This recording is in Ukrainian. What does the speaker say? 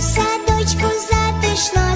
садочку затишно.